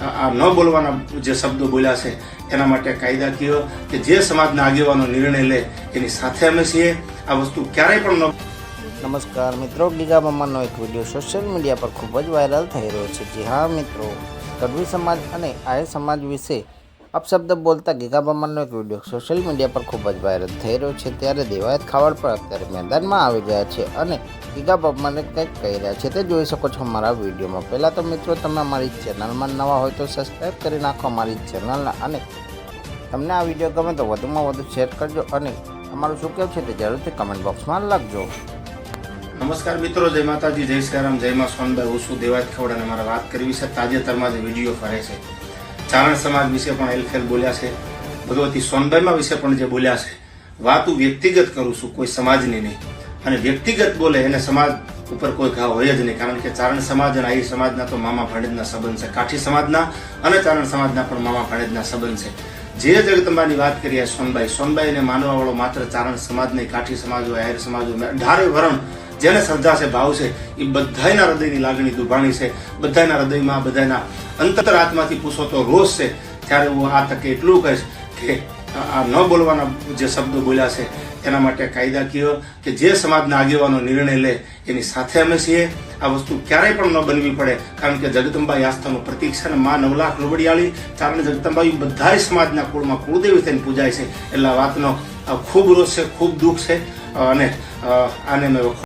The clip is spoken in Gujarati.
આ ન બોલવાના જે શબ્દો બોલ્યા છે, એના માટે કાયદાકીય કે જે સમાજના આગેવાનો નિર્ણય લે, એની સાથે અમે છીએ. આ વસ્તુ ક્યારેય પણ ન નમસ્કાર મિત્રો, ગીગા મામાનો એક વીડિયો સોશિયલ મીડિયા પર ખૂબ જ વાયરલ થઈ રહ્યો છે. જી હા મિત્રો કડવી સમાજ અને આય સમાજ વિશે અપશબ્દ બોલતા ગીગા મામાનો એક વીડિયો સોશિયલ મીડિયા પર ખૂબ જ વાયરલ થઈ રહ્યો છે. ત્યારે દેવાયત ખાવડ પર અત્યારે મેદાનમાં આવી ગયા છે અને ગીગા બાબાને કંઈક કહી રહ્યા છે. તે જોઈ શકો છો મારા વિડીયોમાં. પહેલાં તો મિત્રો, તમે અમારી ચેનલમાં નવા હોય તો સબસ્ક્રાઈબ કરી નાખો અમારી ચેનલના અને તમને આ વીડિયો ગમે તો વધુમાં વધુ શેર કરજો અને તમારું શું કહેવું છે તે જરૂરથી કમેન્ટ બોક્સમાં લખજો. નમસ્કાર મિત્રો, જય માતાજી, જય શ્રીરામ જય માં સોનભાઈ હું શું દેવાજ ખવડ અને મારે વાત કરવી છે તાજેતરમાં જે વીડિયો ફરે છે. ચારણ સમાજ વિશે પણ એલફેલ બોલ્યા છે. ભગવતી સોનભાઈમાં વિશે પણ જે બોલ્યા છે, વાત હું વ્યક્તિગત કરું છું, કોઈ સમાજની નહીં. અને વ્યક્તિગત બોલે એને સમાજ ઉપર કોઈ ઘા હોય જ નહીં, કારણ કે ચારણ સમાજ અને આહી સમાજના તો મામા ભાણેજના સંબંધ છે. કાઠી સમાજના અને ચારણ સમાજના પણ મામા ભાણેજના સંબંધ છે. જે જગતંબાની વાત કરીએ સોનબાઈ, સોનબાઈને માનવા વાળો માત્ર ચારણ સમાજ નહીં કાઠી સમાજ હોય આહિર સમાજ હોય અઢારે વરણ જેને શ્રદ્ધા છે, ભાવ છે, એ બધાયના હૃદયની લાગણી દુભાણી છે. બધાયના હૃદયમાં બધાના અંતરાત્માથી પૂછો તો રોષ છે. ત્યારે હું આ તકે એટલું કહીશ કે આ ન બોલવાના જે શબ્દો બોલ્યા છે, એના માટે કાયદાકીય કે જે સમાજના આગેવાનો નિર્ણય લે, એની સાથે અમે છીએ. આ વસ્તુ ક્યારેય પણ ન બનવી પડે, કારણ કે જગદંબાઈ આસ્થાનું પ્રતીક છે અને મા નવલાખ લોબડિયાળી ચારણ જગદંબાઈ બધાય સમાજના કુળમાં કુળદેવી થઈને પૂજાય છે. એટલે વાતનો ખૂબ રોષ છે, ખૂબ દુઃખ છે. અને આને મેં